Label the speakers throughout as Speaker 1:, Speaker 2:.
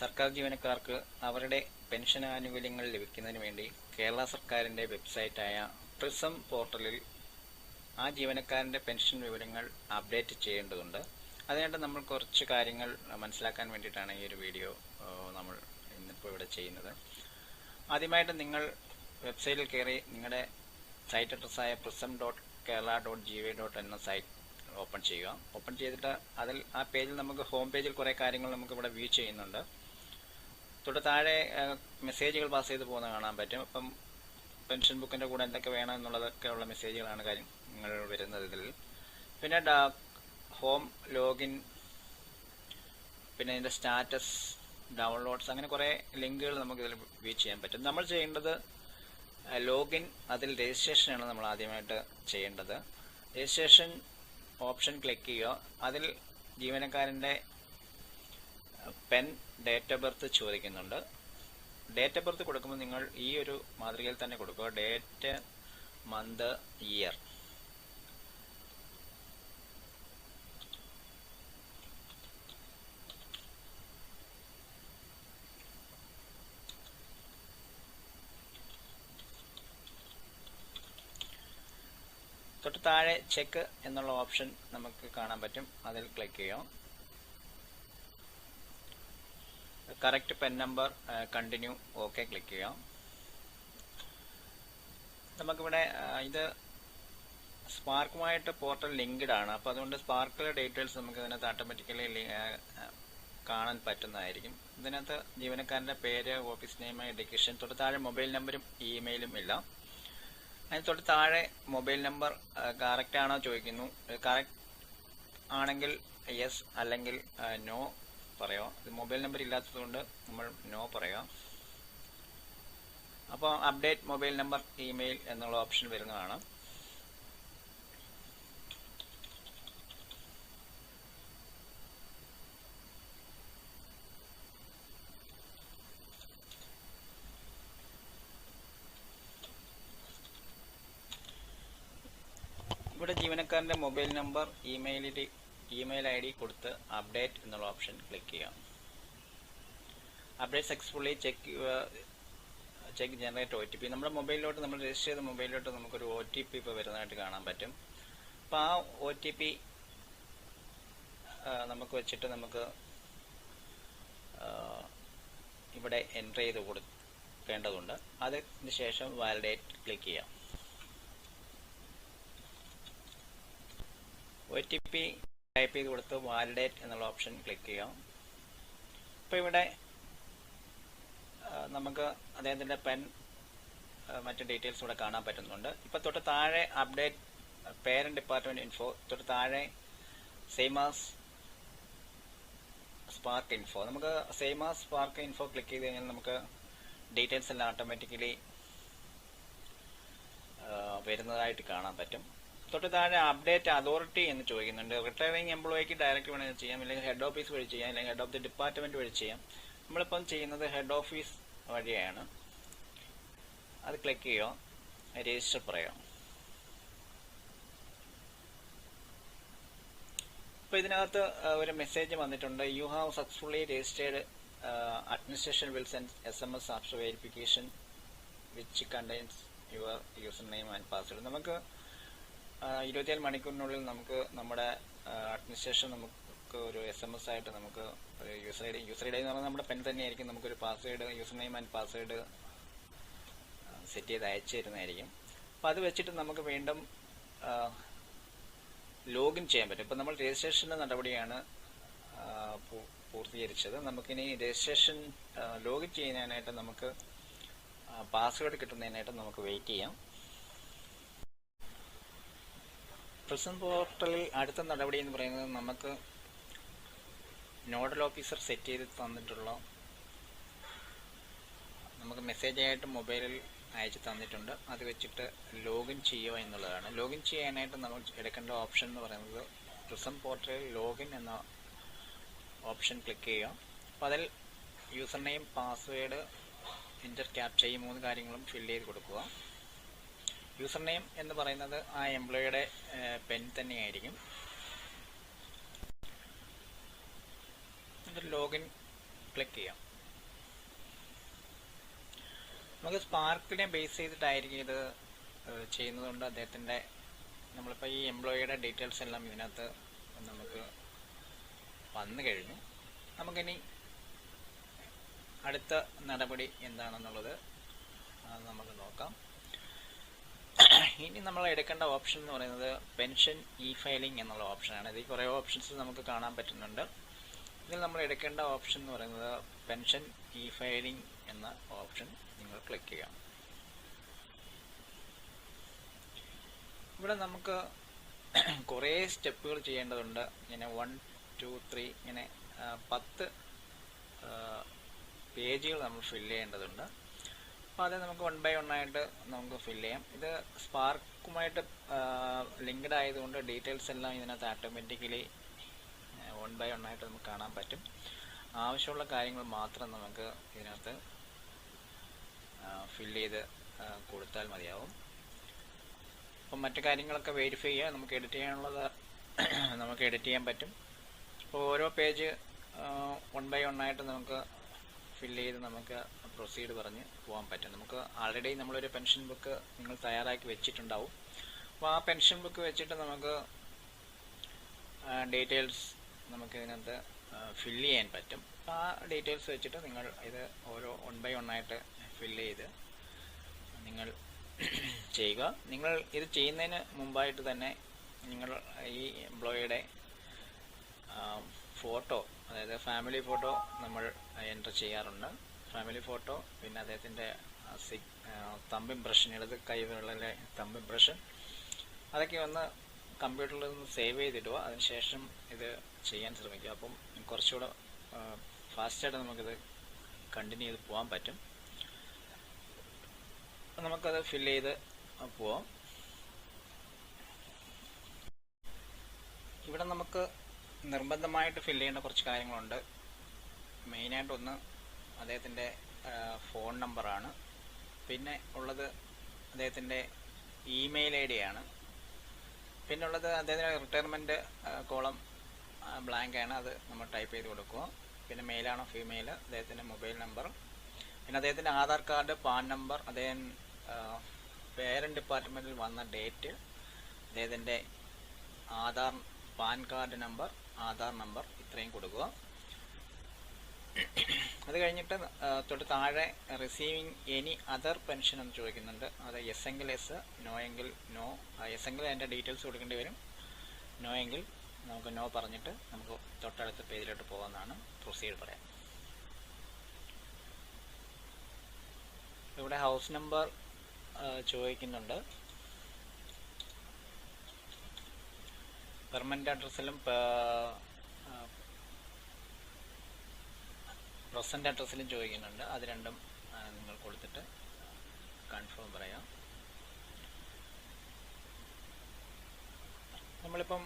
Speaker 1: സർക്കാർ ജീവനക്കാർക്ക് അവരുടെ പെൻഷൻ ആനുകൂല്യങ്ങൾ ലഭിക്കുന്നതിന് വേണ്ടി കേരള സർക്കാരിന്റെ വെബ്സൈറ്റായ പ്രിസം പോർട്ടലിൽ ആ ജീവനക്കാരന്റെ പെൻഷൻ വിവരങ്ങൾ അപ്ഡേറ്റ് ചെയ്യേണ്ടതുണ്ട്. അതിനായിട്ട് നമ്മൾ കുറച്ച് കാര്യങ്ങൾ മനസ്സിലാക്കാൻ വേണ്ടിയിട്ടാണ് ഈ ഒരു വീഡിയോ നമ്മൾ ഇന്നിപ്പോൾ ഇവിടെ ചെയ്യുന്നത്. ആദ്യമായിട്ട് നിങ്ങൾ വെബ്സൈറ്റിൽ കയറി നിങ്ങളുടെ site അഡ്രസ്സായ prism dot Kerala dot G Y dot എന്ന സൈറ്റ് ഓപ്പൺ ചെയ്യുക. ഓപ്പൺ ചെയ്തിട്ട് അതിൽ ആ പേജിൽ നമുക്ക് ഹോം പേജിൽ കുറേ കാര്യങ്ങൾ നമുക്ക് ഇവിടെ വ്യൂ ചെയ്യുന്നുണ്ട്. തൊട്ട് താഴെ മെസ്സേജുകൾ പാസ് ചെയ്ത് പോകുന്നത് കാണാൻ പറ്റും. അപ്പം പെൻഷൻ ബുക്കിന്റെ കൂടെ എന്തൊക്കെ വേണം എന്നുള്ളതൊക്കെ ഉള്ള മെസ്സേജുകളാണ് നിങ്ങൾ വരുന്നത് ഇതിൽ. പിന്നെ ഹോം ലോഗിൻ പിന്നെ ഇതിന്റെ സ്റ്റാറ്റസ് ഡൗൺലോഡ്സ് അങ്ങനെ കുറേ ലിങ്കുകൾ നമുക്ക് ഇതിൽ വ്യൂ ചെയ്യാൻ പറ്റും. നമ്മൾ ചെയ്യേണ്ടത് ലോഗിൻ അതിൽ രജിസ്ട്രേഷനാണ് നമ്മൾ ആദ്യമായിട്ട് ചെയ്യേണ്ടത്. രജിസ്ട്രേഷൻ ഓപ്ഷൻ ക്ലിക്ക് ചെയ്യുക. അതിൽ ജീവനക്കാരന്റെ പെൻ ഡേറ്റ് ഓഫ് ബർത്ത് ചോദിക്കുന്നുണ്ട്. ഡേറ്റ് ഓഫ് ബർത്ത് കൊടുക്കുമ്പോൾ നിങ്ങൾ ഈ ഒരു മാതൃകയിൽ തന്നെ കൊടുക്കുക. ഡേറ്റ് മന്ത് ഇയർ തൊട്ട് താഴെ ചെക്ക് എന്നുള്ള ഓപ്ഷൻ നമുക്ക് കാണാൻ പറ്റും. അതിൽ ക്ലിക്ക് ചെയ്യാം. Correct PEN number continue okay click ചെയ്യാം നമുക്കിവിടെ ആ, ഇത് സ്പാർക്കുമായിട്ട് പോർട്ടൽ ലിങ്ക്ഡ് ആണ്. അപ്പോൾ അതുകൊണ്ട് സ്പാർക്കിലെ ഡീറ്റെയിൽസ് നമുക്ക് ഇതിനകത്ത് ഓട്ടോമാറ്റിക്കലി കാണാൻ പറ്റുന്നതായിരിക്കും. ഇതിനകത്ത് ജീവനക്കാരന്റെ പേര് ഓഫീസ് നെയിം എഡ്യൂക്കേഷൻ തൊട്ട് താഴെ മൊബൈൽ നമ്പറും ഇമെയിലും ഇല്ല. അതിന് തൊട്ട് താഴെ മൊബൈൽ നമ്പർ കറക്റ്റ് ആണോ ചോദിക്കുന്നു. കറക്റ്റ് ആണെങ്കിൽ യെസ് അല്ലെങ്കിൽ നോ പറയാം. ഇത് മൊബൈൽ നമ്പർ ഇല്ലാത്തതുകൊണ്ട് നമ്മൾ നോ പറയാം. അപ്പോൾ അപ്ഡേറ്റ് മൊബൈൽ നമ്പർ ഇമെയിൽ എന്നുള്ള ഓപ്ഷൻ വരുന്നതാണ്. ഇവിടെ ജീവനക്കാരന്റെ മൊബൈൽ നമ്പർ ഇമെയിലിൽ ഇമെയിൽ ഐ ഡി കൊടുത്ത് അപ്ഡേറ്റ് എന്നുള്ള ഓപ്ഷൻ ക്ലിക്ക് ചെയ്യാം. Update successfully check check generate O T P നമ്മുടെ മൊബൈലിലോട്ട് നമ്മൾ രജിസ്റ്റർ ചെയ്ത മൊബൈലിലോട്ട് നമുക്കൊരു ഒ ടി പി ഇപ്പോൾ വരുന്നതായിട്ട് കാണാൻ പറ്റും. അപ്പോൾ ആ ഒ ടി പി നമുക്ക് വെച്ചിട്ട് നമുക്ക് ഇവിടെ എന്റർ ചെയ്ത് കൊടുക്കേണ്ടതുണ്ട്. അതിന് ശേഷം വാലിഡേറ്റ് ക്ലിക്ക് ചെയ്യാം. ഒ ടി പി ടൈപ്പ് ചെയ്ത് കൊടുത്ത് വാലിഡേറ്റ് എന്നുള്ള ഓപ്ഷൻ ക്ലിക്ക് ചെയ്യാം. അപ്പോൾ ഇവിടെ നമുക്ക് അദ്ദേഹത്തിന്റെ പെൻ മറ്റ് ഡീറ്റെയിൽസ് ഇവിടെ കാണാൻ പറ്റുന്നുണ്ട്. ഇപ്പോൾ തൊട്ട് താഴെ അപ്ഡേറ്റ് പേരന്റ് ഡിപ്പാർട്ട്മെന്റ് ഇൻഫോ തൊട്ട് താഴെ സെയിമാസ് സ്പാർക്ക് ഇൻഫോ നമുക്ക് സെയിമാസ് സ്പാർക്ക് ഇൻഫോ ക്ലിക്ക് ചെയ്ത് കഴിഞ്ഞാൽ നമുക്ക് ഡീറ്റെയിൽസ് എല്ലാം ഓട്ടോമാറ്റിക്കലി വരുന്നതായിട്ട് കാണാൻ പറ്റും. തൊട്ട് താഴെ അപ്ഡേറ്റ് അതോറിറ്റി എന്ന് ചോദിക്കുന്നുണ്ട്. റിട്ടയറിംഗ് എംപ്ലോയിക്ക് ഡയറക്റ്റ് വേണമെങ്കിൽ ചെയ്യാം അല്ലെങ്കിൽ ഹെഡ് ഓഫീസ് വഴി ചെയ്യാം അല്ലെങ്കിൽ ഹെഡ് ഓഫ് ദി ഡിപ്പാർട്ട്മെന്റ് വഴി ചെയ്യാം. നമ്മളിപ്പം ചെയ്യുന്നത് ഹെഡ് ഓഫീസ് വഴിയാണ്. അത് ക്ലിക്ക് ചെയ്യുക. രജിസ്റ്റർ പറയാം ഇപ്പോൾ ഇതിനകത്ത് ഒരു മെസ്സേജ് വന്നിട്ടുണ്ട്. You have successfully registered administration will send S M S after verification which contains your user name and password നമുക്ക് ഇരുപത്തിയേഴ് മണിക്കൂറിനുള്ളിൽ നമുക്ക് നമ്മുടെ അഡ്മിനിസ്ട്രേഷൻ നമുക്ക് ഒരു എസ് എം എസ് ആയിട്ട് നമുക്ക് user I D user I D എന്ന് പറഞ്ഞാൽ നമ്മുടെ പെൻ തന്നെയായിരിക്കും. നമുക്കൊരു password user name and password set ചെയ്ത് അയച്ചു തരുന്നതായിരിക്കും. അപ്പോൾ അത് വെച്ചിട്ട് നമുക്ക് വീണ്ടും ലോഗിൻ ചെയ്യാൻ പറ്റും. ഇപ്പം നമ്മൾ രജിസ്ട്രേഷന്റെ നടപടിയാണ് പൂർത്തീകരിച്ചത്. നമുക്കിനി രജിസ്ട്രേഷൻ ലോഗിൻ ചെയ്യുന്നതിനായിട്ട് നമുക്ക് പാസ്വേഡ് കിട്ടുന്നതിനായിട്ട് നമുക്ക് വെയിറ്റ് ചെയ്യാം. പ്രസന്റ് പോർട്ടലിൽ അടുത്ത നടപടി എന്ന് പറയുന്നത് നമുക്ക് നോഡൽ ഓഫീസർ സെറ്റ് ചെയ്ത് തന്നിട്ടുള്ള നമുക്ക് മെസ്സേജ് ആയിട്ട് മൊബൈലിൽ അയച്ചു തന്നിട്ടുണ്ട്. അത് വെച്ചിട്ട് ലോഗിൻ ചെയ്യുക എന്നുള്ളതാണ്. ലോഗിൻ ചെയ്യാനായിട്ട് നമ്മൾ എടുക്കേണ്ട ഓപ്ഷൻ എന്ന് പറയുന്നത് പ്രിസം പോർട്ടലിൽ ലോഗിൻ എന്ന ഓപ്ഷൻ ക്ലിക്ക് ചെയ്യുക. അപ്പോൾ അതിൽ user name password enter captcha ഈ മൂന്ന് കാര്യങ്ങളും ഫില്ല് ചെയ്ത് കൊടുക്കുക. യൂസർ നെയിം എന്ന് പറയുന്നത് ആ എംപ്ലോയിയുടെ പെൻ തന്നെയായിരിക്കും. എന്നിട്ട് ലോഗിൻ ക്ലിക്ക് ചെയ്യാം. നമുക്ക് സ്പാർക്കിനെ ബേസ് ചെയ്തിട്ടായിരിക്കും ഇത് ചെയ്യുന്നതുകൊണ്ട് അദ്ദേഹത്തിന്റെ നമ്മളിപ്പോൾ ഈ എംപ്ലോയിയുടെ ഡീറ്റെയിൽസ് എല്ലാം ഇതിനകത്ത് നമുക്ക് വന്നു കഴിഞ്ഞു. നമുക്കിനി അടുത്ത നടപടി എന്താണെന്നുള്ളത് നമുക്ക് നോക്കാം. ഇനി നമ്മൾ എടുക്കേണ്ട ഓപ്ഷൻ എന്ന് പറയുന്നത് പെൻഷൻ ഇ ഫയലിംഗ് എന്നുള്ള ഓപ്ഷനാണ് ഇതിൽ കുറേ ഓപ്ഷൻസ് നമുക്ക് കാണാൻ പറ്റുന്നുണ്ട്. ഇതിൽ നമ്മൾ എടുക്കേണ്ട ഓപ്ഷൻ എന്ന് പറയുന്നത് പെൻഷൻ ഇ ഫയലിംഗ് എന്ന ഓപ്ഷൻ നിങ്ങൾ ക്ലിക്ക് ചെയ്യാം ഇവിടെ നമുക്ക് കുറേ സ്റ്റെപ്പുകൾ ചെയ്യേണ്ടതുണ്ട്. ഇങ്ങനെ വൺ ടു ത്രീ ഇങ്ങനെ പത്ത് പേജുകൾ നമ്മൾ ഫില്ല് ചെയ്യേണ്ടതുണ്ട്. അപ്പോൾ അത് നമുക്ക് വൺ ബൈ വൺ ആയിട്ട് നമുക്ക് ഫിൽ ചെയ്യാം. ഇത് സ്പാർക്കുമായിട്ട് ലിങ്ക്ഡ് ആയതുകൊണ്ട് ഡീറ്റെയിൽസ് എല്ലാം ഇതിനകത്ത് ഓട്ടോമാറ്റിക്കലി വൺ ബൈ വൺ ആയിട്ട് നമുക്ക് കാണാൻ പറ്റും. ആവശ്യമുള്ള കാര്യങ്ങൾ മാത്രം നമുക്ക് ഇതിനകത്ത് ഫില്ല് ചെയ്ത് കൊടുത്താൽ മതിയാവും. അപ്പം മറ്റു കാര്യങ്ങളൊക്കെ വെരിഫൈ ചെയ്യുക നമുക്ക് എഡിറ്റ് ചെയ്യാനുള്ളത് നമുക്ക് എഡിറ്റ് ചെയ്യാൻ പറ്റും. അപ്പോൾ ഓരോ പേജ് വൺ ബൈ വൺ ആയിട്ട് നമുക്ക് ഫില്ല് ചെയ്ത് നമുക്ക് പ്രൊസീഡ് പറഞ്ഞ് പോകാൻ പറ്റും. നമുക്ക് ആൾറെഡി നമ്മളൊരു പെൻഷൻ ബുക്ക് നിങ്ങൾ തയ്യാറാക്കി വെച്ചിട്ടുണ്ടാവും. അപ്പോൾ ആ പെൻഷൻ ബുക്ക് വെച്ചിട്ട് നമുക്ക് ഡീറ്റെയിൽസ് നമുക്ക് ഇതിനകത്ത് ഫില്ല് ചെയ്യാൻ പറ്റും. ആ ഡീറ്റെയിൽസ് വെച്ചിട്ട് നിങ്ങൾ ഇത് ഓരോ വൺ ബൈ വൺ ആയിട്ട് ഫില്ല് ചെയ്ത് നിങ്ങൾ ചെയ്യുക. നിങ്ങൾ ഇത് ചെയ്യുന്നതിന് മുമ്പായിട്ട് തന്നെ നിങ്ങൾ ഈ എംപ്ലോയിയുടെ ഫോട്ടോ അതായത് ഫാമിലി ഫോട്ടോ നമ്മൾ എന്റർ ചെയ്യാറുണ്ട്. ഫാമിലി ഫോട്ടോ പിന്നെ അദ്ദേഹത്തിന്റെ തമ്പ് ഇംപ്രഷൻ ഇടത് കൈകളിലെ തമ്പ് ഇംപ്രഷൻ അതൊക്കെ ഒന്ന് കമ്പ്യൂട്ടറിൽ നിന്ന് സേവ് ചെയ്തിടുക. അതിനുശേഷം ഇത് ചെയ്യാൻ ശ്രമിക്കുക. അപ്പം കുറച്ചുകൂടെ ഫാസ്റ്റായിട്ട് നമുക്കിത് കണ്ടിന്യൂ ചെയ്ത് പോകാൻ പറ്റും. നമുക്കത് ഫിൽ ചെയ്ത് പോവാം. ഇവിടെ നമുക്ക് നിർബന്ധമായിട്ട് ഫില്ല് ചെയ്യേണ്ട കുറച്ച് കാര്യങ്ങളുണ്ട്. മെയിനായിട്ട് ഒന്ന് അദ്ദേഹത്തിന്റെ ഫോൺ നമ്പറാണ്. പിന്നെ ഉള്ളത് അദ്ദേഹത്തിന്റെ ഇമെയിൽ ഐ ഡി ആണ് പിന്നെ ഉള്ളത് അദ്ദേഹത്തിന്റെ റിട്ടയർമെന്റ് കോളം ബ്ലാങ്ക് ആണ്. അത് നമ്മൾ ടൈപ്പ് ചെയ്ത് കൊടുക്കുക. പിന്നെ മെയിലാണോ ഫീമെയിൽ അദ്ദേഹത്തിന്റെ മൊബൈൽ നമ്പർ. പിന്നെ അദ്ദേഹത്തിന്റെ ആധാർ കാർഡ് പാൻ നമ്പർ അദ്ദേഹം പേരന്റ് ഡിപ്പാർട്ട്മെന്റിൽ വന്ന ഡേറ്റ് അദ്ദേഹത്തിന്റെ Aadhaar PAN card number Aadhaar number ഇത്രയും കൊടുക്കുക. അത് കഴിഞ്ഞിട്ട് തൊട്ട് താഴെ റിസീവിങ് എനി അതർ പെൻഷൻ എന്ന് ചോദിക്കുന്നുണ്ട്. അത് എസ് എങ്കിൽ എസ് നോ എങ്കിൽ നോ എസ് എങ്കിൽ അതിന്റെ ഡീറ്റെയിൽസ് കൊടുക്കേണ്ടി വരും. നോ എങ്കിൽ നമുക്ക് നോ പറഞ്ഞിട്ട് നമുക്ക് തൊട്ടടുത്ത പേജിലോട്ട് പോകാമെന്നാണ് പ്രൊസീഡ് പറയാം ഇവിടെ ഹൗസ് നമ്പർ ചോദിക്കുന്നുണ്ട്. പെർമനന്റ് അഡ്രസ്സിലും പ്രസന്റ് അഡ്രസ്സിലും ചോദിക്കുന്നുണ്ട്. അത് രണ്ടും നിങ്ങൾ കൊടുത്തിട്ട് കൺഫേം പറയാം. നമ്മളിപ്പം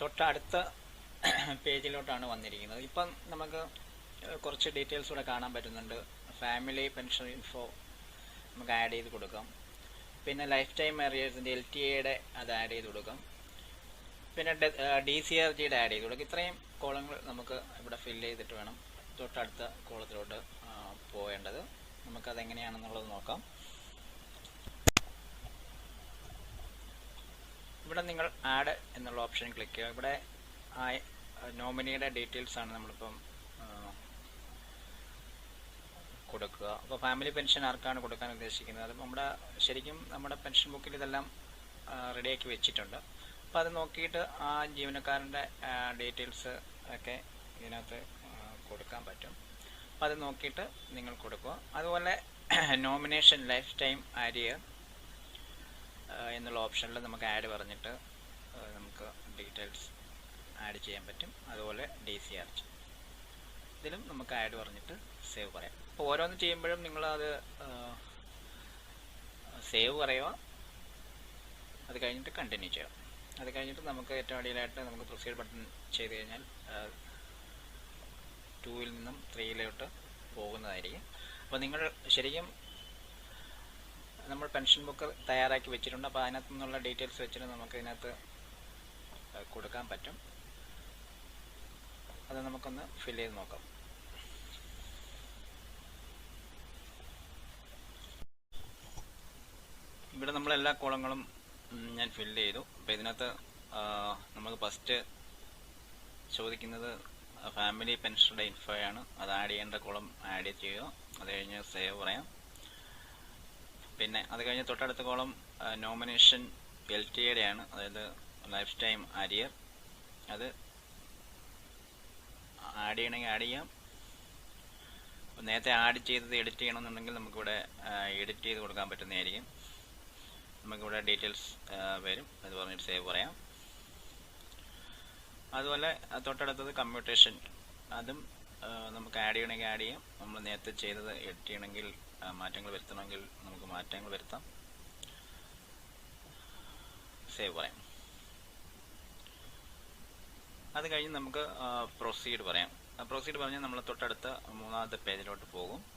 Speaker 1: തൊട്ടടുത്ത പേജിലോട്ടാണ് വന്നിരിക്കുന്നത്. ഇപ്പം നമുക്ക് കുറച്ച് ഡീറ്റെയിൽസ് കൂടെ കാണാൻ പറ്റുന്നുണ്ട്. ഫാമിലി പെൻഷൻ ഇൻഫോ നമുക്ക് ആഡ് ചെയ്ത് കൊടുക്കാം. പിന്നെ ലൈഫ് ടൈം അറിയേഴ്സിന്റെ എൽ ടി എയുടെ അത് ആഡ് ചെയ്ത് കൊടുക്കാം. പിന്നെ ഡി സി ആർ ജിയുടെ ആഡ് ചെയ്ത് കൊടുക്കുക ഇത്രയും കോളങ്ങൾ നമുക്ക് ഇവിടെ ഫില്ല് ചെയ്തിട്ട് വേണം തൊട്ടടുത്ത കോളത്തിലോട്ട് പോകേണ്ടത് നമുക്കത് എങ്ങനെയാണെന്നുള്ളത് നോക്കാം. ഇവിടെ നിങ്ങൾ ആഡ് എന്നുള്ള ഓപ്ഷൻ ക്ലിക്ക് ചെയ്യുക. ഇവിടെ നോമിനിയുടെ ഡീറ്റെയിൽസ് ആണ് നമ്മളിപ്പം കൊടുക്കുക. അപ്പോൾ ഫാമിലി പെൻഷൻ ആർക്കാണ് കൊടുക്കാൻ ഉദ്ദേശിക്കുന്നത്? അത് നമ്മുടെ ശരിക്കും നമ്മുടെ പെൻഷൻ ബുക്കിൽ ഇതെല്ലാം റെഡിയാക്കി വെച്ചിട്ടുണ്ട്. അപ്പോൾ അത് നോക്കിയിട്ട് ആ ജീവനക്കാരന്റെ ഡീറ്റെയിൽസ് ഒക്കെ ഇതിനകത്ത് കൊടുക്കാൻ പറ്റും. അപ്പോൾ അത് നോക്കിയിട്ട് നിങ്ങൾ കൊടുക്കുക. അതുപോലെ നോമിനേഷൻ ലൈഫ് ടൈം ആരിയർ എന്നുള്ള ഓപ്ഷനിൽ നമുക്ക് ആഡ് പറഞ്ഞിട്ട് നമുക്ക് ഡീറ്റെയിൽസ് ആഡ് ചെയ്യാൻ പറ്റും. അതുപോലെ ഡി സി ആർ ജി ഇതിലും നമുക്ക് ആഡ് പറഞ്ഞിട്ട് സേവ് പറയാം. അപ്പോൾ ഓരോന്ന് ചെയ്യുമ്പോഴും നിങ്ങളത് സേവ് പറയുക. അത് കഴിഞ്ഞിട്ട് കണ്ടിന്യൂ ചെയ്യാം അത് കഴിഞ്ഞിട്ട് നമുക്ക് ഏറ്റവും അടിയിലായിട്ട് നമുക്ക് പ്രൊസീഡ് ബട്ടൺ ചെയ്ത് കഴിഞ്ഞാൽ ടൂവിൽ നിന്നും ത്രീയിലോട്ട് പോകുന്നതായിരിക്കും. അപ്പോൾ നിങ്ങൾ ശരിക്കും നമ്മൾ പെൻഷൻ ബുക്ക് തയ്യാറാക്കി വെച്ചിട്ടുണ്ട്. അപ്പോൾ അതിനകത്തു നിന്നുള്ള ഡീറ്റെയിൽസ് വെച്ചിട്ട് നമുക്ക് ഇതിനകത്ത് കൊടുക്കാൻ പറ്റും. അത് നമുക്കൊന്ന് ഫില്ല് ചെയ്ത് നോക്കാം. ഇവിടെ നമ്മൾ എല്ലാ കോളങ്ങളും ഞാൻ ഫില്ല് ചെയ്തു. അപ്പോൾ ഇതിനകത്ത് നമുക്ക് ഫസ്റ്റ് ചോദിക്കുന്നത് ഫാമിലി പെൻഷനുടെ ഇൻഫോ ആണ് അത് ആഡ് ചെയ്യേണ്ട കോളം ആഡ് ചെയ്യുക. അത് കഴിഞ്ഞ് സേവ് പറയാം. പിന്നെ അത് കഴിഞ്ഞ് തൊട്ടടുത്ത കോളം നോമിനേഷൻ എൽ ടി എയുടെ ആണ് അതായത് ലൈഫ് ടൈം അരിയർ അത് ആഡ് ചെയ്യണമെങ്കിൽ ആഡ് ചെയ്യാം. നേരത്തെ ആഡ് ചെയ്തത് എഡിറ്റ് ചെയ്യണമെന്നുണ്ടെങ്കിൽ നമുക്കിവിടെ എഡിറ്റ് ചെയ്ത് കൊടുക്കാൻ പറ്റുന്നതായിരിക്കും. നമുക്കിവിടെ ഡീറ്റെയിൽസ് വരും. അത് പറഞ്ഞിട്ട് സേവ് പറയാം. അതുപോലെ തൊട്ടടുത്തത് കമ്മ്യൂട്ടേഷൻ അതും നമുക്ക് ആഡ് ചെയ്യണമെങ്കിൽ ആഡ് ചെയ്യാം. നമ്മൾ നേരത്തെ ചെയ്തത് എഡിറ്റ് ചെയ്യണമെങ്കിൽ മാറ്റങ്ങൾ വരുത്തണമെങ്കിൽ നമുക്ക് മാറ്റങ്ങൾ വരുത്താം. സേവ് പറയാം. അത് കഴിഞ്ഞ് നമുക്ക് പ്രൊസീഡ് പറയാം. പ്രൊസീഡ് പറഞ്ഞാൽ നമ്മൾ തൊട്ടടുത്ത മൂന്നാമത്തെ പേജിലോട്ട് പോകും.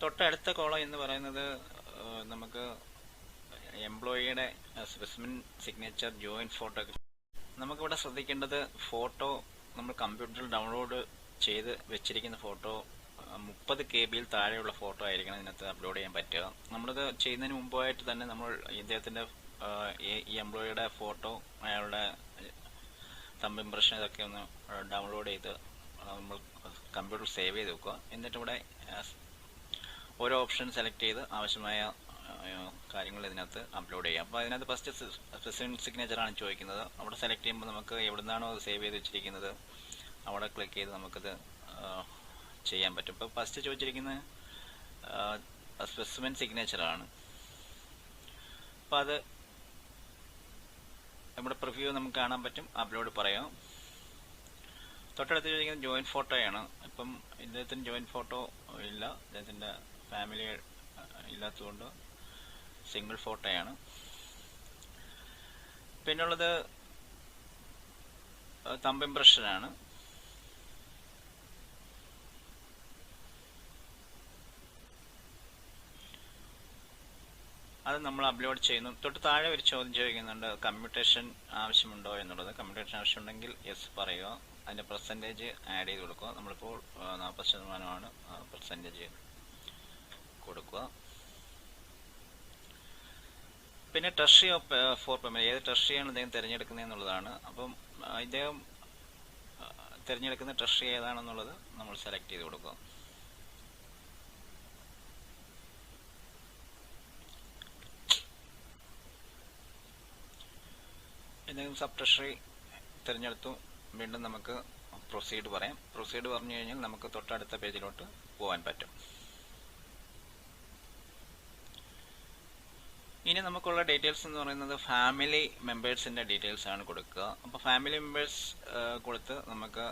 Speaker 1: തൊട്ടടുത്ത കോളം എന്ന് പറയുന്നത് നമുക്ക് എംപ്ലോയിയുടെ സ്പെസിമിൻ സിഗ്നേച്ചർ ജോയിന്റ് ഫോട്ടോ നമുക്കിവിടെ ശ്രദ്ധിക്കേണ്ടത് ഫോട്ടോ നമ്മൾ കമ്പ്യൂട്ടറിൽ ഡൗൺലോഡ് ചെയ്ത് വെച്ചിരിക്കുന്ന ഫോട്ടോ മുപ്പത് കെ ബിയിൽ താഴെയുള്ള ഫോട്ടോ ആയിരിക്കണം ഇതിനകത്ത് അപ്ലോഡ് ചെയ്യാൻ പറ്റുക. നമ്മളിത് ചെയ്യുന്നതിന് മുമ്പായിട്ട് തന്നെ നമ്മൾ ഇദ്ദേഹത്തിന്റെ ഈ- എംപ്ലോയിയുടെ ഫോട്ടോ അയാളുടെ തമ്പ് ഇംപ്രഷൻ ഇതൊക്കെ ഒന്ന് ഡൗൺലോഡ് ചെയ്ത് നമ്മൾ കമ്പ്യൂട്ടറിൽ സേവ് ചെയ്ത് വെക്കുക. എന്നിട്ട് ഇവിടെ ഓരോ ഓപ്ഷൻ സെലക്ട് ചെയ്ത് ആവശ്യമായ കാര്യങ്ങൾ ഇതിനകത്ത് അപ്ലോഡ് ചെയ്യാം. അപ്പോൾ അതിനകത്ത് ഫസ്റ്റ് സ്പെസിഫിക് സിഗ്നേച്ചർ ആണ് ചോദിക്കുന്നത്. അവിടെ സെലക്ട് ചെയ്യുമ്പോൾ നമുക്ക് എവിടുന്നാണോ സേവ് ചെയ്ത് വെച്ചിരിക്കുന്നത് അവിടെ ക്ലിക്ക് ചെയ്ത് നമുക്കത് ചെയ്യാൻ പറ്റും. ഇപ്പോൾ ഫസ്റ്റ് ചോദിച്ചിരിക്കുന്നത് സ്പെസിമെൻ സിഗ്നേച്ചർ ആണ്. അപ്പോൾ അത് നമ്മുടെ പ്രിവ്യൂ നമുക്ക് കാണാൻ പറ്റും. അപ്ലോഡ് പറയാം. തൊട്ടടുത്ത് ചോദിക്കുന്നത് ജോയിന്റ് ഫോട്ടോയാണ് ഇപ്പം ഇദ്ദേഹത്തിന് ജോയിന്റ് ഫോട്ടോ ഇല്ല. ഇദ്ദേഹത്തിന്റെ ഫാമിലി ഇല്ലാത്തതുകൊണ്ട് സിംഗിൾ ഫോട്ടോയാണ് പിന്നുള്ളത് തമ്പ് ഇംപ്രഷനാണ് അത് നമ്മൾ അപ്ലോഡ് ചെയ്യുന്നു. തൊട്ട് താഴെ ഒരു ചോദ്യം ചോദിക്കുന്നുണ്ട് കമ്മ്യൂട്ടേഷൻ ആവശ്യമുണ്ടോ എന്നുള്ളത്. കമ്മ്യൂട്ടേഷൻ ആവശ്യമുണ്ടെങ്കിൽ യെസ് പറയുക. അതിന്റെ പെർസെന്റേജ് ആഡ് ചെയ്ത് കൊടുക്കുക. നമ്മളിപ്പോൾ നാൽപ്പത് ശതമാനമാണ് പെർസെന്റേജ് കൊടുക്കുക. പിന്നെ ട്രഷറി ഫോർ പെർമിറ്റ് ഏത് ട്രഷറിയാണ് ഇദ്ദേഹം തിരഞ്ഞെടുക്കുന്നത് എന്നുള്ളതാണ്. അപ്പം ഇദ്ദേഹം തിരഞ്ഞെടുക്കുന്ന ട്രഷറി ഏതാണെന്നുള്ളത് നമ്മൾ സെലക്ട് ചെയ്ത് കൊടുക്കുക. എന്തെങ്കിലും സബ് ട്രഷറി തിരഞ്ഞെടുത്തു. വീണ്ടും നമുക്ക് പ്രൊസീഡ് പറയാം. പ്രൊസീഡ് പറഞ്ഞു കഴിഞ്ഞാൽ നമുക്ക് തൊട്ടടുത്ത പേജിലോട്ട് പോകാൻ പറ്റും. ഇനി നമുക്കുള്ള ഡീറ്റെയിൽസ് എന്ന് പറയുന്നത് ഫാമിലി മെമ്പേഴ്സിന്റെ ഡീറ്റെയിൽസ് ആണ് കൊടുക്കുക. അപ്പോൾ ഫാമിലി മെമ്പേഴ്സ് കൊടുത്ത് നമുക്ക്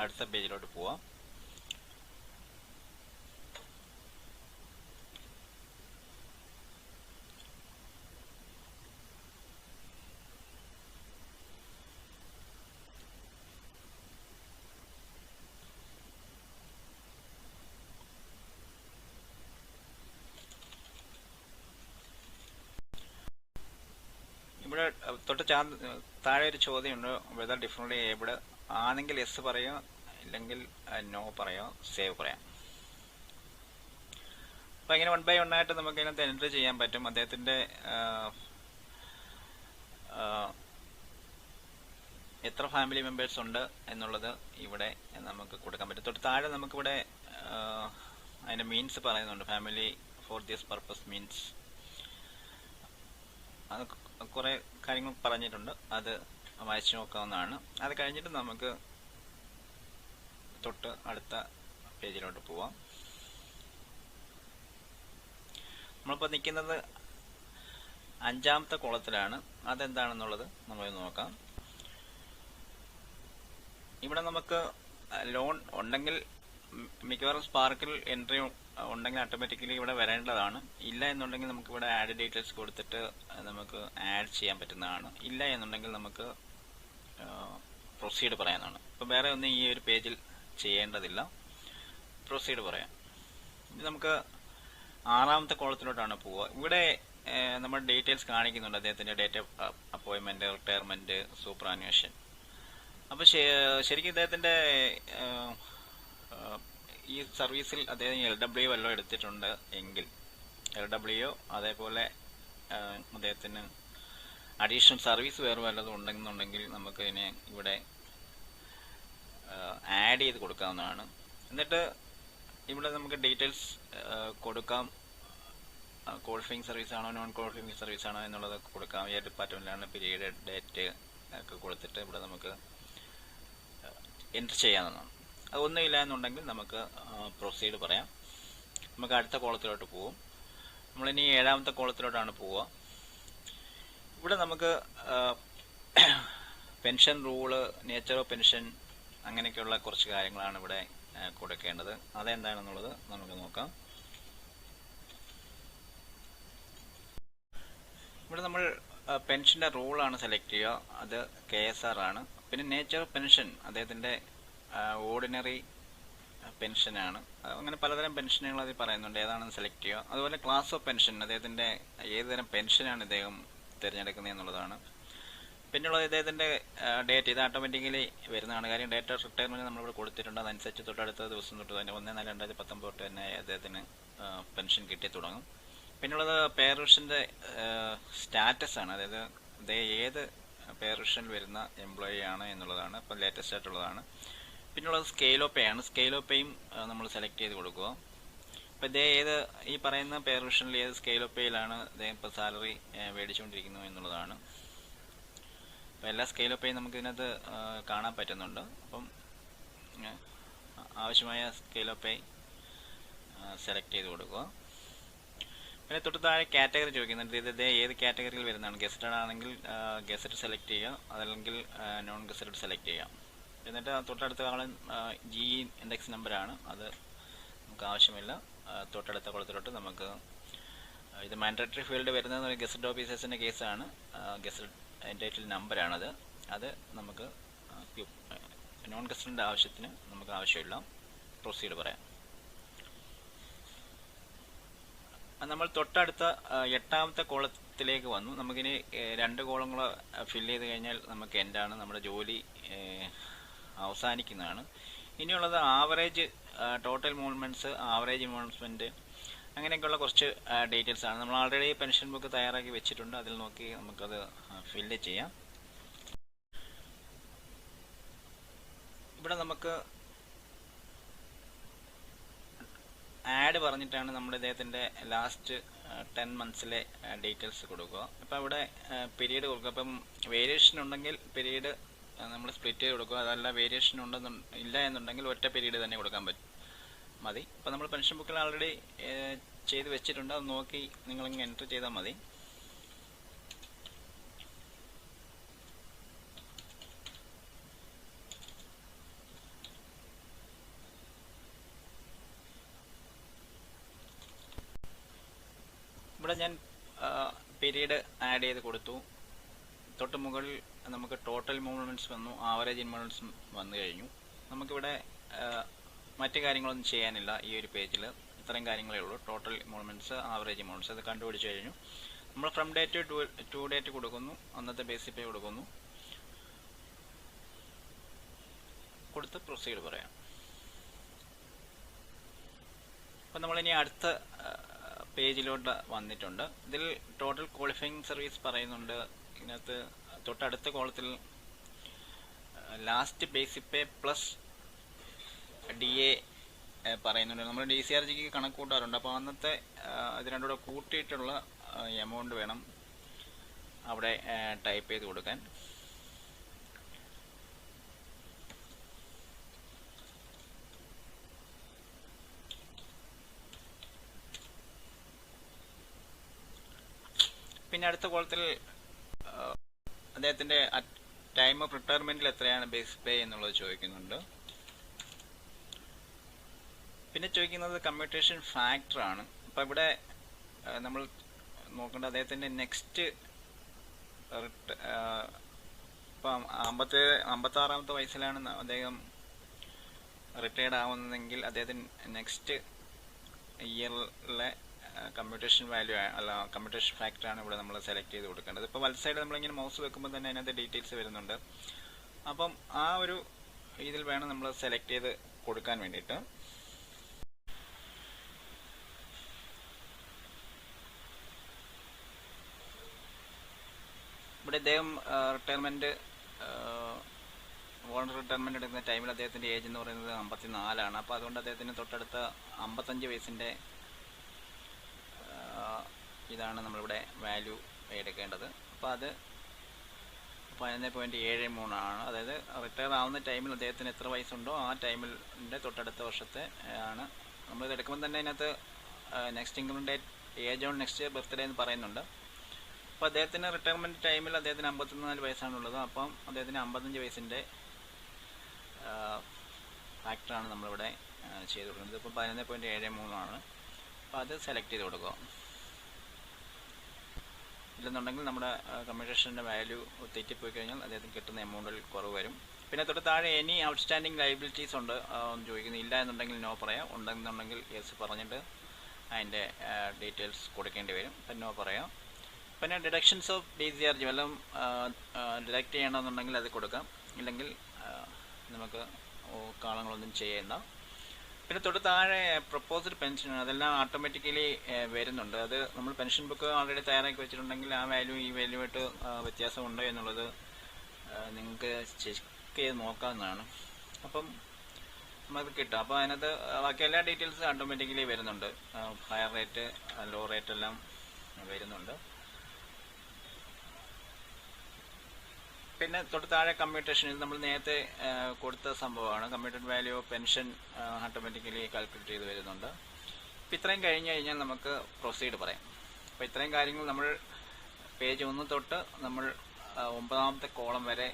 Speaker 1: അടുത്ത പേജിലോട്ട് പോവാം ഇവിടെ അഹ്, തൊട്ട് ചാ- താഴെ ഒരു ചോദ്യമുണ്ട്. വെതർ ഡിഫറെന്റ് ഏബിൾ ആണെങ്കിൽ എസ് പറയോ? ഇല്ലെങ്കിൽ നോ പറയോ? സേവ് പറയാം. അപ്പം ഇങ്ങനെ വൺ ബൈ വൺ ആയിട്ട് നമുക്ക് ഇതിനകത്ത് എൻട്രി ചെയ്യാൻ പറ്റും. ആഹ്, എത്ര ഫാമിലി മെമ്പേഴ്സ് ഉണ്ട് എന്നുള്ളത് ഇവിടെ നമുക്ക് കൊടുക്കാൻ പറ്റും. തൊട്ട് താഴെ നമുക്കിവിടെ അതിന്റെ മീൻസ് പറയുന്നുണ്ട്. Family for this purpose means അത് കുറെ കാര്യങ്ങൾ പറഞ്ഞിട്ടുണ്ട്. അത് വായിച്ചു നോക്കാവുന്നതാണ്. അത് കഴിഞ്ഞിട്ട് നമുക്ക് തൊട്ട് അടുത്ത പേജിലോട്ട് പോവാം. നമ്മളിപ്പോൾ നിൽക്കുന്നത് അഞ്ചാമത്തെ കുളത്തിലാണ്. അതെന്താണെന്നുള്ളത് നമ്മൾ നോക്കാം. ഇവിടെ നമുക്ക് ലോൺ ഉണ്ടെങ്കിൽ മിക്കവാറും സ്പാർക്കിൽ എൻട്രി ഉണ്ടെങ്കിൽ ഓട്ടോമാറ്റിക്കലി ഇവിടെ വരേണ്ടതാണ്. ഇല്ല എന്നുണ്ടെങ്കിൽ നമുക്ക് ഇവിടെ ആഡ് ഡീറ്റെയിൽസ് കൊടുത്തിട്ട് നമുക്ക് ആഡ് ചെയ്യാൻ പറ്റുന്നതാണ്. ഇല്ല എന്നുണ്ടെങ്കിൽ നമുക്ക് പ്രൊസീഡ് പറയാനാണ്. ഇപ്പം വേറെ ഒന്നും ഈ ഒരു പേജിൽ ചെയ്യേണ്ടതില്ല. പ്രൊസീഡ് പറയാം. ഇനി നമുക്ക് ആറാമത്തെ കോളത്തിലോട്ടാണ് പോവുക. ഇവിടെ നമ്മൾ ഡീറ്റെയിൽസ് കാണിക്കുന്നുണ്ട് അദ്ദേഹത്തിന്റെ date appointment retirement superannuation അപ്പോൾ ശരിക്കും ഏഹ്, ഈ സർവീസിൽ അദ്ദേഹം എൽ ഡബ്ല്യു വല്ലതും എടുത്തിട്ടുണ്ട് എങ്കിൽ എൽ ഡബ്ല്യു അതേപോലെ അദ്ദേഹത്തിന് അഡീഷണൽ സർവീസ് വേറെ വല്ലതും ഉണ്ടെന്നുണ്ടെങ്കിൽ നമുക്ക് ഇതിനെ ഇവിടെ ആഡ് ചെയ്ത് കൊടുക്കാവുന്നതാണ്. എന്നിട്ട് ഇവിടെ നമുക്ക് ഡീറ്റെയിൽസ് കൊടുക്കാം. ക്വാളിഫയിങ് സർവീസ് ആണോ നോൺ ക്വാളിഫയിങ് സർവീസ് ആണോ എന്നുള്ളതൊക്കെ കൊടുക്കാം. ഏത് ഡിപ്പാർട്ട്മെന്റിലാണ് പിരീഡ് ഡേറ്റ് ഒക്കെ കൊടുത്തിട്ട് ഇവിടെ നമുക്ക് എന്റർ ചെയ്യാവുന്നതാണ്. അതൊന്നുമില്ല എന്നുണ്ടെങ്കിൽ നമുക്ക് പ്രൊസീഡ് പറയാം. നമുക്ക് അടുത്ത കോളത്തിലോട്ട് പോവും. നമ്മളിനി ഏഴാമത്തെ കോളത്തിലോട്ടാണ് പോവുക. ഇവിടെ നമുക്ക് pension rule nature of pension അങ്ങനെയൊക്കെയുള്ള കുറച്ച് കാര്യങ്ങളാണ് ഇവിടെ കൊടുക്കേണ്ടത്. അതെന്താണെന്നുള്ളത് നമുക്ക് നോക്കാം. ഇവിടെ നമ്മൾ പെൻഷന്റെ റൂളാണ് സെലക്ട് ചെയ്യുക. അത് കെ എസ് ആർ ആണ്. പിന്നെ നേച്ചർ ഓഫ് പെൻഷൻ അദ്ദേഹത്തിന്റെ ഓർഡിനറി പെൻഷനാണ് അങ്ങനെ പലതരം പെൻഷനുകൾ അതിൽ പറയുന്നുണ്ട്. ഏതാണെന്ന് സെലക്ട് ചെയ്യുക. അതുപോലെ ക്ലാസ് ഓഫ് പെൻഷൻ അദ്ദേഹത്തിന്റെ ഏതുതരം പെൻഷനാണ് ഇദ്ദേഹം തിരഞ്ഞെടുക്കുന്നത് എന്നുള്ളതാണ്. പിന്നുള്ളത് ഇദ്ദേഹത്തിന്റെ ഡേറ്റ് ഇത് ഓട്ടോമാറ്റിക്കലി വരുന്നതാണ്. കാര്യം ഡേറ്റ് ഓഫ് റിട്ടയർമെന്റ് നമ്മളിവിടെ കൊടുത്തിട്ടുണ്ട്. അതനുസരിച്ച് തൊട്ടടുത്ത ദിവസം തൊട്ട് തന്നെ ഒന്ന് നാല് രണ്ടായിരത്തി പത്തൊമ്പത് തൊട്ട് തന്നെ അദ്ദേഹത്തിന് പെൻഷൻ കിട്ടി തുടങ്ങും. പിന്നുള്ളത് പേറുഷന്റെ സ്റ്റാറ്റസ് ആണ്. അതായത് ഇദ്ദേഹം ഏത് പേറുഷനിൽ വരുന്ന എംപ്ലോയി ആണ് എന്നുള്ളതാണ്. ഇപ്പം ലേറ്റസ്റ്റ് ആയിട്ടുള്ളതാണ്. പിന്നുള്ളത് സ്കെയിലോപ്പയാണ് പേ ആണ്. നമ്മൾ സെലക്ട് ചെയ്ത് കൊടുക്കുക. അപ്പോൾ ഇതേ ഏത് ഈ പറയുന്ന പേറുഷനിൽ ഏത് സ്കെയിലോപ്പയിലാണ് പേയിലാണ് അദ്ദേഹം ഇപ്പോൾ സാലറി മേടിച്ചുകൊണ്ടിരിക്കുന്നു എന്നുള്ളതാണ്. അപ്പോൾ എല്ലാ സ്കെയിലോപ്പയും നമുക്ക് ഇതിനകത്ത് കാണാൻ പറ്റുന്നുണ്ട്. അപ്പം ആവശ്യമായ സ്കെയിലോപ്പൈ പേ സെലക്ട് ചെയ്ത് കൊടുക്കുക. പിന്നെ തൊട്ട് താഴെ കാറ്റഗറി ചോദിക്കുന്നുണ്ട് ഇത് ഏത് കാറ്റഗറിയിൽ വരുന്നതാണ്? ഗസറ്റഡ് ആണെങ്കിൽ ഗസറ്റ് സെലക്ട് ചെയ്യുക. അതല്ലെങ്കിൽ നോൺ ഗസറ്റഡ് സെലക്ട് ചെയ്യാം എന്നിട്ട് തൊട്ടടുത്ത കാലം ജി ഇൻഡെക്സ് നമ്പറാണ് അത് നമുക്ക് ആവശ്യമില്ല. തൊട്ടടുത്ത കുളത്തിലോട്ട് നമുക്ക് ഇത് മാൻഡേറ്ററി ഫീൽഡ് വരുന്നത് ഗസറ്റ് ഓഫീസേഴ്സിന്റെ കേസാണ് ഗസറ്റ് ടൈറ്റിൽ നമ്പറാണത് അത് നമുക്ക് നോൺ ഗസറ്റിന്റെ ആവശ്യത്തിന് നമുക്ക് ആവശ്യമില്ല. പ്രൊസീഡ് പറയാം. നമ്മൾ തൊട്ടടുത്ത എട്ടാമത്തെ കോളത്തിലേക്ക് വന്നു. നമുക്കിനി രണ്ട് കോളങ്ങൾ ഫില്ല് ചെയ്ത് കഴിഞ്ഞാൽ നമുക്ക് എന്താണ് നമ്മുടെ ജോലി അവസാനിക്കുന്നതാണ്. ഇനിയുള്ളത് average total movements average movement അങ്ങനെയൊക്കെയുള്ള കുറച്ച് ഡീറ്റെയിൽസ് ആണ്. നമ്മൾ ഓൾറെഡി പെൻഷൻ ബുക്ക് തയ്യാറാക്കി വെച്ചിട്ടുണ്ട്. അതിൽ നോക്കി നമുക്കത് ഫില്ല് ചെയ്യാം. ഇവിടെ നമുക്ക് ആഡ് പറഞ്ഞിട്ടാണ് നമ്മൾ ഇദ്ദേഹത്തിന്റെ ലാസ്റ്റ് ടെൻ മന്ത്സിലെ ഡീറ്റെയിൽസ് കൊടുക്കുക. അപ്പോൾ ഇവിടെ പീരീഡ് കൊടുക്കുക. അപ്പം വേരിയേഷൻ ഉണ്ടെങ്കിൽ പീരീഡ് നമ്മൾ സ്പ്ലിറ്റ് ചെയ്ത് കൊടുക്കുക അതല്ല വേരിയേഷൻ ഉണ്ടെന്നു ഇല്ല എന്നുണ്ടെങ്കിൽ ഒറ്റ പീരീഡ് തന്നെ കൊടുക്കാൻ പറ്റും. മതി. അപ്പോൾ നമ്മൾ പെൻഷൻ ബുക്കിൽ ആൾറെഡി ചെയ്ത് വെച്ചിട്ടുണ്ട്. അത് നോക്കി നിങ്ങളിങ്ങനെ എന്റർ ചെയ്താൽ മതി. ഇവിടെ ഞാൻ പീരീഡ് ആഡ് ചെയ്ത് കൊടുത്തു. തൊട്ട് മുകളിൽ നമുക്ക് ടോട്ടൽ മൂവ്മെന്റ്സ് വന്നു ആവറേജ് ഇൻവോൾവ്മെന്റ്സ് വന്നു കഴിഞ്ഞു. നമുക്കിവിടെ മറ്റു കാര്യങ്ങളൊന്നും ചെയ്യാനില്ല ഈ ഒരു പേജിൽ ഇത്രയും കാര്യങ്ങളേ ഉള്ളൂ. ടോട്ടൽ മൂവ്മെന്റ്സ് ആവറേജ് മൂവ്മെന്റ്സ് അത് കണ്ടുപിടിച്ച് കഴിഞ്ഞു. നമ്മൾ from date to to date കൊടുക്കുന്നു. അന്നത്തെ ബേസിക് പേ കൊടുക്കുന്നു. കൊടുത്ത് പ്രൊസീഡ് പറയാം. അപ്പം നമ്മളിനി അടുത്ത പേജിലോട്ട് വന്നിട്ടുണ്ട്. ഇതിൽ ടോട്ടൽ ക്വാളിഫയിങ് സർവീസ് പറയുന്നുണ്ട്. ഇതിനകത്ത് തൊട്ടടുത്ത കോളത്തിൽ last basic pay plus D A പറയുന്നുണ്ട്. നമ്മൾ ഡി സി ആർ ജിക്ക് കണക്ക് കൂട്ടാറുണ്ട് അപ്പോൾ അന്നത്തെ ഇത് രണ്ടുകൂടെ കൂട്ടിയിട്ടുള്ള എമൗണ്ട് വേണം അവിടെ ടൈപ്പ് ചെയ്ത് കൊടുക്കാൻ. പിന്നെ അടുത്ത കോളത്തിൽ അദ്ദേഹത്തിന്റെ ടൈം ഓഫ് റിട്ടയർമെന്റിൽ എത്രയാണ് ബേസ് പേ എന്നുള്ളത് ചോദിക്കുന്നുണ്ട്. പിന്നെ ചോദിക്കുന്നത് കമ്മ്യൂട്ടേഷൻ ഫാക്ടർ ആണ്. അപ്പൊ ഇവിടെ നമ്മൾ നോക്കേണ്ട അദ്ദേഹത്തിന്റെ നെക്സ്റ്റ് ഇപ്പം അമ്പത്തി ആറാമത്തെ വയസ്സിലാണ് അദ്ദേഹം റിട്ടയർഡ് ആവുന്നതെങ്കിൽ അദ്ദേഹത്തിന് നെക്സ്റ്റ് ഇയറിലെ കമ്മ്യൂട്ടേഷൻ വാല്യൂ അല്ല കമ്മ്യൂട്ടേഷൻ ഫാക്ടറാണ് ഇവിടെ നമ്മൾ സെലക്ട് ചെയ്ത് കൊടുക്കേണ്ടത്. ഇപ്പോൾ വലത് സൈഡ് നമ്മളിങ്ങനെ മൗസ് വെക്കുമ്പോൾ തന്നെ അതിനകത്ത് ഡീറ്റെയിൽസ് വരുന്നുണ്ട്. അപ്പം ആ ഒരു ഇതിൽ വേണം നമ്മൾ സെലക്ട് ചെയ്ത് കൊടുക്കാൻ വേണ്ടിയിട്ട്. ഇവിടെ അദ്ദേഹം റിട്ടയർമെന്റ് വോളണ്ടറി റിട്ടയർമെന്റ് എടുക്കുന്ന ടൈമിൽ അദ്ദേഹത്തിന്റെ ഏജ് എന്ന് പറയുന്നത് അമ്പത്തി നാലാണ് അപ്പോൾ അതുകൊണ്ട് അദ്ദേഹത്തിന് തൊട്ടടുത്ത അമ്പത്തഞ്ച് വയസ്സിന്റെ ഇതാണ് നമ്മളിവിടെ വാല്യൂ എടുക്കേണ്ടത്. അപ്പോൾ അത് പതിനൊന്ന് പോയിന്റ് ഏഴ് മൂന്നാണ്. അതായത് റിട്ടയർ ആവുന്ന ടൈമിൽ അദ്ദേഹത്തിന് എത്ര വയസ്സുണ്ടോ ആ ടൈമിന്റെ തൊട്ടടുത്ത വർഷത്തെ ആണ്. നമ്മളിത് എടുക്കുമ്പോൾ തന്നെ അതിനകത്ത് next income date age on next birthday എന്ന് പറയുന്നുണ്ട്. അപ്പോൾ അദ്ദേഹത്തിന് റിട്ടയർമെന്റ് ടൈമിൽ അദ്ദേഹത്തിന് അമ്പത്തിനാല് വയസ്സാണുള്ളത്. അപ്പം അദ്ദേഹത്തിന് അമ്പത്തഞ്ച് വയസ്സിന്റെ ഫാക്ടറാണ് നമ്മളിവിടെ ചെയ്ത് കൊടുക്കുന്നത് ഇപ്പോൾ പതിനൊന്ന് പോയിന്റ് ഏഴ് മൂന്നാണ്. അപ്പോൾ അത് സെലക്ട് ചെയ്ത് കൊടുക്കുക. ഇല്ലെന്നുണ്ടെങ്കിൽ നമ്മുടെ കമ്മ്യൂണിക്കേഷന്റെ വാല്യൂ തെറ്റിപ്പോയി കഴിഞ്ഞാൽ അദ്ദേഹത്തിന് കിട്ടുന്ന എമൗണ്ടിൽ കുറവ് വരും. പിന്നെ തൊട്ട് താഴെ എനി ഔട്ട്സ്റ്റാൻഡിങ് ലൈബിലിറ്റീസ് ഉണ്ട് എന്ന് ചോദിക്കുന്നു. ഇല്ല എന്നുണ്ടെങ്കിൽ നോ പറയാം. ഉണ്ടെന്നുണ്ടെങ്കിൽ യെസ് പറഞ്ഞിട്ട് അതിന്റെ ഡീറ്റെയിൽസ് കൊടുക്കേണ്ടി വരും. പിന്നെ നോ പറയാം. പിന്നെ deductions of D C R G വല്ലതും ഡിഡക്റ്റ് ചെയ്യണമെന്നുണ്ടെങ്കിൽ അത് കൊടുക്കാം. ഇല്ലെങ്കിൽ നമുക്ക് കാളങ്ങളൊന്നും ചെയ്യേണ്ട. പിന്നെ തൊട്ട് താഴെ പ്രപ്പോസ്ഡ് പെൻഷൻ അതെല്ലാം ഓട്ടോമാറ്റിക്കലി വരുന്നുണ്ട്. അത് നമ്മൾ പെൻഷൻ ബുക്ക് ഓൾറെഡി തയ്യാറാക്കി വെച്ചിട്ടുണ്ടെങ്കിൽ ആ വാല്യൂ ഈ വാല്യൂ ആയിട്ട് വ്യത്യാസം ഉണ്ടോ എന്നുള്ളത് നിങ്ങൾക്ക് ചെക്ക് ചെയ്ത് നോക്കാവുന്നതാണ്. അപ്പം നമുക്ക് കിട്ടും. അപ്പോൾ അതിനകത്ത് ബാക്കി എല്ലാ ഡീറ്റെയിൽസും ഓട്ടോമാറ്റിക്കലി വരുന്നുണ്ട്. ഹയർ റേറ്റ് ലോ റേറ്റ് എല്ലാം വരുന്നുണ്ട്. പിന്നെ തൊട്ട് താഴെ കമ്മ്യൂട്ടേഷൻ ഇത് നമ്മൾ നേരത്തെ കൊടുത്ത സംഭവമാണ്. Commuted value of pension automatically calculate ചെയ്ത് വരുന്നുണ്ട്. അപ്പം ഇത്രയും കഴിഞ്ഞ് കഴിഞ്ഞാൽ നമുക്ക് പ്രൊസീഡ് പറയാം. അപ്പം ഇത്രയും കാര്യങ്ങൾ നമ്മൾ പേജ് ഒന്ന് തൊട്ട് നമ്മൾ ഒമ്പതാമത്തെ കോളം വരെ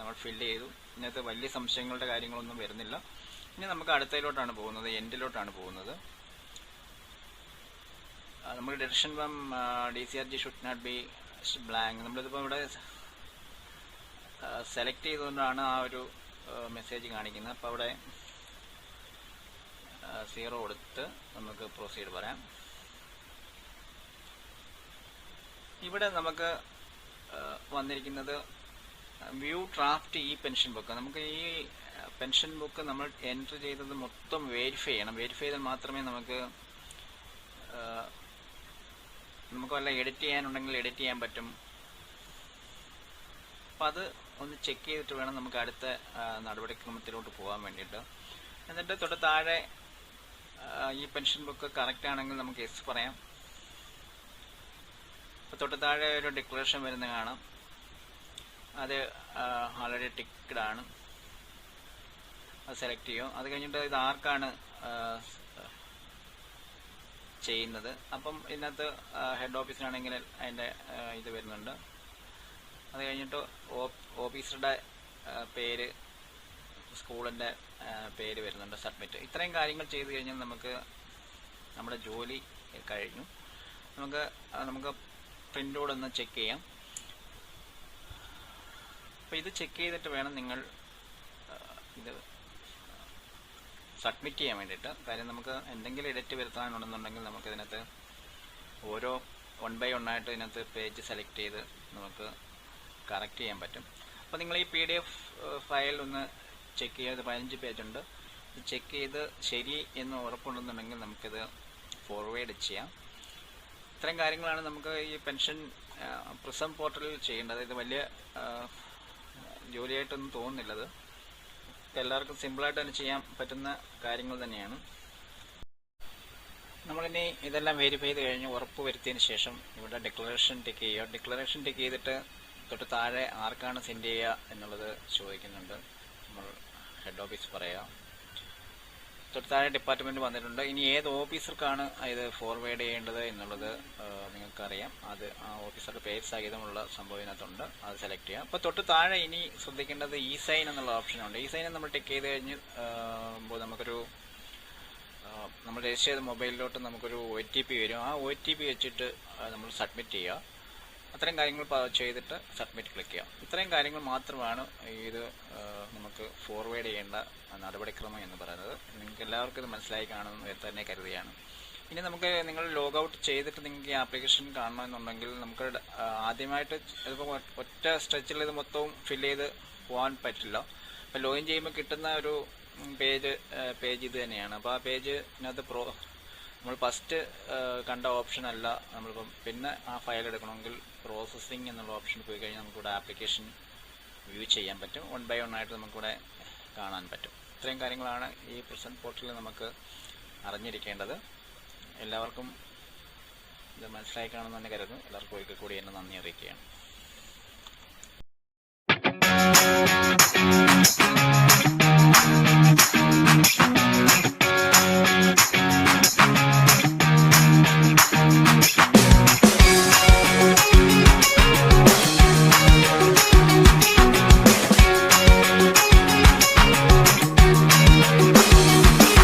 Speaker 1: നമ്മൾ ഫില്ല് ചെയ്തു. ഇതിനകത്ത് വലിയ സംശയങ്ങളുടെ കാര്യങ്ങളൊന്നും വരുന്നില്ല. ഇനി നമുക്ക് അടുത്തയിലോട്ടാണ് പോകുന്നത് എൻഡിലോട്ടാണ് പോകുന്നത്. നമ്മൾ direction from D C R G should not be blank നമ്മളിതിപ്പോൾ ഇവിടെ സെലക്ട് ചെയ്തുകൊണ്ടാണ് ആ ഒരു മെസ്സേജ് കാണിക്കുന്നത്. അപ്പോൾ അവിടെ സീറോ കൊടുത്ത് നമുക്ക് പ്രൊസീഡ് പറയാം. ഇവിടെ നമുക്ക് വന്നിരിക്കുന്നത് വ്യൂ ഡ്രാഫ്റ്റ് ഈ പെൻഷൻ ബുക്ക് നമുക്ക് ഈ പെൻഷൻ ബുക്ക് നമ്മൾ എൻട്രി ചെയ്തത് മൊത്തം വെരിഫൈ ചെയ്യണം. വെരിഫൈ ചെയ്താൽ മാത്രമേ നമുക്ക് നമുക്ക് വല്ല എഡിറ്റ് ചെയ്യാനുണ്ടെങ്കിൽ എഡിറ്റ് ചെയ്യാൻ പറ്റും. അപ്പം അത് ഒന്ന് ചെക്ക് ചെയ്തിട്ട് വേണം നമുക്ക് അടുത്ത നടപടിക്രമത്തിലോട്ട് പോകാൻ വേണ്ടിയിട്ട്. എന്നിട്ട് തൊട്ട് താഴെ ഈ പെൻഷൻ ബുക്ക് കറക്റ്റ് ആണെങ്കിൽ നമുക്ക് എസ് പറയാം. അപ്പോൾ തൊട്ട് താഴെ ഒരു ഡിക്ലറേഷൻ വരുന്ന കാണാം. അത് ഓൾറെഡി ടിക്കഡ് ആണ്. അത് സെലക്ട് ചെയ്യും. അത് കഴിഞ്ഞിട്ട് ഇത് ആർക്കാണ് ചെയ്യുന്നത്? അപ്പം ഇതിനകത്ത് ഹെഡ് ഓഫീസിലാണെങ്കിൽ അതിന്റെ ഇത് വരുന്നുണ്ട്. അത് കഴിഞ്ഞിട്ട് ഓഫീസറുടെ പേര് സ്കൂളിന്റെ പേര് വരുന്നുണ്ട് സബ്മിറ്റ് ഇത്രയും കാര്യങ്ങൾ ചെയ്തു കഴിഞ്ഞാൽ നമുക്ക് നമ്മുടെ ജോലി കഴിഞ്ഞു. നമുക്ക് നമുക്ക് പ്രിന്റോട് ഒന്ന് ചെക്ക് ചെയ്യാം. അപ്പോൾ ഇത് ചെക്ക് ചെയ്തിട്ട് വേണം നിങ്ങൾ ഇത് സബ്മിറ്റ് ചെയ്യാൻ വേണ്ടിയിട്ട്. കാര്യം നമുക്ക് എന്തെങ്കിലും എഡിറ്റ് വരുത്താനുണ്ടെന്നുണ്ടെങ്കിൽ നമുക്ക് ഇതിനകത്ത് ഓരോ വൺ ബൈ വൺ ആയിട്ട് ഇതിനകത്ത് പേജ് സെലക്ട് ചെയ്ത് നമുക്ക് കറക്റ്റ് ചെയ്യാൻ പറ്റും. അപ്പോൾ നിങ്ങൾ ഈ പി ഡി എഫ് ഫയൽ ഒന്ന് ചെക്ക് ചെയ്ത് പതിനഞ്ച് പേജുണ്ട് ചെക്ക് ചെയ്ത് ശരി എന്ന് ഉറപ്പുണ്ടെന്നുണ്ടെങ്കിൽ നമുക്കിത് ഫോർവേഡ് ചെയ്യാം. ഇത്തരം കാര്യങ്ങളാണ് നമുക്ക് ഈ പെൻഷൻ പ്രിസം പോർട്ടലിൽ ചെയ്യേണ്ടത്. ഇത് വലിയ ജോലിയായിട്ടൊന്നും തോന്നുന്നില്ലത്. എല്ലാവർക്കും സിമ്പിളായിട്ട് തന്നെ ചെയ്യാൻ പറ്റുന്ന കാര്യങ്ങൾ തന്നെയാണ്. നമ്മളിനി ഇതെല്ലാം വെരിഫൈ ചെയ്ത് കഴിഞ്ഞ് ഉറപ്പ് വരുത്തിയതിന് ശേഷം ഇവിടെ ഡിക്ലറേഷൻ ടിക്ക് ചെയ്യുക. ഡിക്ലറേഷൻ ടിക്ക് ചെയ്തിട്ട് തൊട്ട് താഴെ ആർക്കാണ് സെൻഡ് ചെയ്യുക എന്നുള്ളത് ചോദിക്കുന്നുണ്ട്. നമ്മൾ ഹെഡ് ഓഫീസ് പറയാം. തൊട്ട് താഴെ ഡിപ്പാർട്ട്മെന്റ് വന്നിട്ടുണ്ട്. ഇനി ഏത് ഓഫീസർക്കാണ് ഇത് ഫോർവേഡ് ചെയ്യേണ്ടത് എന്നുള്ളത് നിങ്ങൾക്കറിയാം. അത് ആ ഓഫീസറുടെ പേര് സഹിതമുള്ള സംഭവം ഇതിനകത്തുണ്ട്. അത് സെലക്ട് ചെയ്യാം. അപ്പോൾ തൊട്ട് താഴെ ഇനി ശ്രദ്ധിക്കേണ്ടത് ഇ സൈൻ എന്നുള്ള ഓപ്ഷനുണ്ട് ഇ സൈൻ നമ്മൾ ടിക്ക് ചെയ്ത് കഴിഞ്ഞ് നമുക്കൊരു നമ്മൾ രജിസ്റ്റർ ചെയ്ത മൊബൈലിലോട്ട് നമുക്കൊരു ഒ ടി പി വരും. ആ ഒ ടി പി വെച്ചിട്ട് നമ്മൾ സബ്മിറ്റ് ചെയ്യുക. അത്രയും കാര്യങ്ങൾ ചെയ്തിട്ട് സബ്മിറ്റ് ക്ലിക്ക് ചെയ്യാം. ഇത്രയും കാര്യങ്ങൾ മാത്രമാണ് ഇത് നമുക്ക് ഫോർവേഡ് ചെയ്യേണ്ട നടപടിക്രമം എന്ന് പറയുന്നത്. നിങ്ങൾക്ക് എല്ലാവർക്കും ഇത് മനസ്സിലായി കാണുമെന്ന് തന്നെ കരുതിയാണ് ഇനി നമുക്ക് നിങ്ങൾ ലോഗ് ഔട്ട് ചെയ്തിട്ട് നിങ്ങൾക്ക് ഈ ആപ്ലിക്കേഷൻ കാണണമെന്നുണ്ടെങ്കിൽ നമുക്ക് ആദ്യമായിട്ട് ഇതിപ്പോൾ ഒറ്റ സ്ട്രെച്ചിൽ ഇത് മൊത്തവും ഫില്ല് ചെയ്ത് പോകാൻ പറ്റില്ല. അപ്പോൾ ലോഗിൻ ചെയ്യുമ്പോൾ കിട്ടുന്ന ഒരു പേജ് പേജ് ഇത് തന്നെയാണ്. അപ്പോൾ ആ പേജിനകത്ത് പ്രോ നമ്മൾ ഫസ്റ്റ് കണ്ട ഓപ്ഷൻ അല്ല. നമ്മളിപ്പം പിന്നെ ആ ഫയൽ എടുക്കണമെങ്കിൽ പ്രോസസ്സിംഗ് എന്നുള്ള ഓപ്ഷനിൽ പോയി കഴിഞ്ഞാൽ നമുക്കിവിടെ ആപ്ലിക്കേഷൻ വ്യൂ ചെയ്യാൻ പറ്റും. വൺ ബൈ വൺ ആയിട്ട് നമുക്കിവിടെ കാണാൻ പറ്റും. ഇത്രയും കാര്യങ്ങളാണ് ഈ പ്രസന്റ് പോർട്ടലിൽ നമുക്ക് അറിഞ്ഞിരിക്കേണ്ടത്. എല്ലാവർക്കും ഇത് മനസ്സിലായി കാണുമെന്ന് കരുതുന്നു. എല്ലാവർക്കും ഒരിക്കൽ കൂടി എന്നെ നന്ദി അറിയിക്കുകയാണ്. Thank you.